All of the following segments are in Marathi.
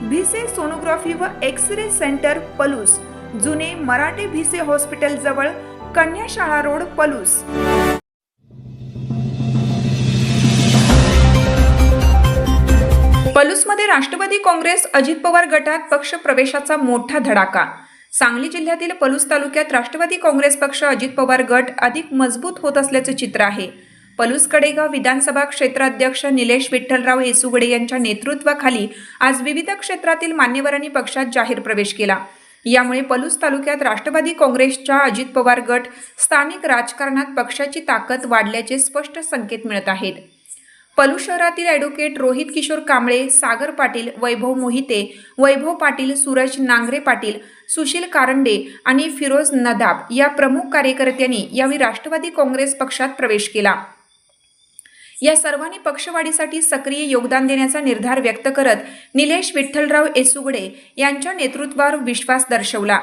भिसे सोनोग्राफी व एक्स रे सेंटर पलूस. जुने मराठे भिसे हॉस्पिटल जवळ कन्याशाळा रोड पलूस. पलूसमध्ये राष्ट्रवादी काँग्रेस अजित पवार गटात पक्ष प्रवेशाचा मोठा धडाका. सांगली जिल्ह्यातील पलूस तालुक्यात राष्ट्रवादी काँग्रेस पक्ष अजित पवार गट अधिक मजबूत होत असल्याचे चित्र आहे. पलूस कडेगाव विधानसभा क्षेत्राध्यक्ष निलेश विठ्ठलराव येसुगडे यांच्या नेतृत्वाखाली आज विविध क्षेत्रातील मान्यवरांनी पक्षात जाहीर प्रवेश केला. यामुळे पलूस तालुक्यात राष्ट्रवादी काँग्रेसच्या अजित पवार गट स्थानिक राजकारणात पक्षाची ताकद वाढल्याचे स्पष्ट संकेत मिळत आहेत. पलू शहरातील ॲडव्होकेट रोहित किशोर कांबळे सागर पाटील वैभव मोहिते वैभव पाटील सूरज नांगरे पाटील सुशील कारंडे आणि फिरोज नदाब या प्रमुख कार्यकर्त्यांनी यावेळी राष्ट्रवादी काँग्रेस पक्षात प्रवेश केला. या सर्वांनी पक्षवाढीसाठी सक्रिय योगदान देण्याचा निर्धार व्यक्त करत निलेश विठ्ठलराव येसुगडे यांच्या नेतृत्वावर विश्वास दर्शवला.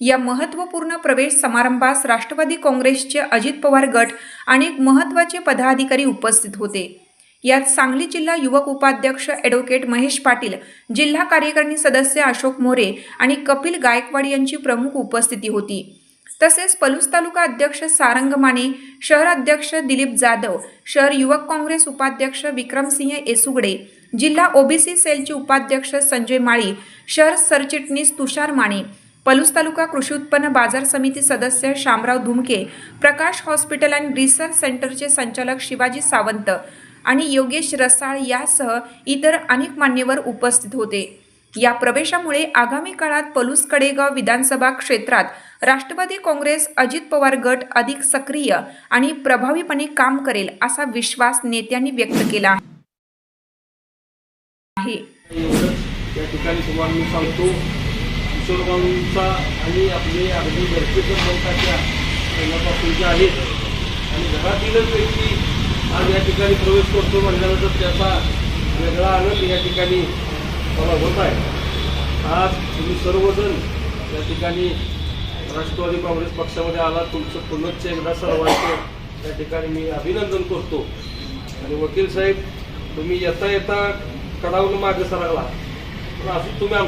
या महत्त्वपूर्ण प्रवेश समारंभास राष्ट्रवादी काँग्रेसचे अजित पवार गट आणि महत्त्वाचे पदाधिकारी उपस्थित होते. यात सांगली जिल्हा युवक उपाध्यक्ष ॲडव्होकेट महेश पाटील जिल्हा कार्यकारिणी सदस्य अशोक मोरे आणि कपिल गायकवाड यांची प्रमुख उपस्थिती होती. तसेच पलूस तालुका अध्यक्ष सारंग माने शहर अध्यक्ष दिलीप जाधव शहर युवक काँग्रेस उपाध्यक्ष विक्रमसिंह येसुगडे जिल्हा ओबीसी सेलचे उपाध्यक्ष संजय माळी शहर सरचिटणीस तुषार माने पलूस तालुका कृषी उत्पन्न बाजार समिती सदस्य Shamrao Dhumke Prakash hospital and research सेंटरचे संचालक शिवाजी सावंत आणि योगेश रसाळ यासह इतर अनेक मान्यवर उपस्थित होते. या प्रवेशामुळे आगामी काळात पलूस कडेगाव विधानसभा क्षेत्रात राष्ट्रवादी काँग्रेस अजित पवार गट अधिक सक्रिय आणि प्रभावीपणे काम करेल असा विश्वास नेत्यांनी व्यक्त केला आहे. या ठिकाणी तुम्हाला मी सांगतो किशोरगावचा आणि आपले अगदी घरचे लोकांच्या पहिल्यापासून जे आहेत. आणि घरातीलच व्यक्ती आज या ठिकाणी प्रवेश करतो म्हणल्यानंतर त्याचा वेगळा आनंद या ठिकाणी मला होत आहे. आज तुम्ही सर्वजण या ठिकाणी राष्ट्रवादी काँग्रेस पक्षामध्ये आला तुमचं पुनश्च एकदा सर्वांचं त्या ठिकाणी मी अभिनंदन करतो. आणि वकील साहेब तुम्ही येता येता कडावून मागे सरकला पण असं तुम्ही आम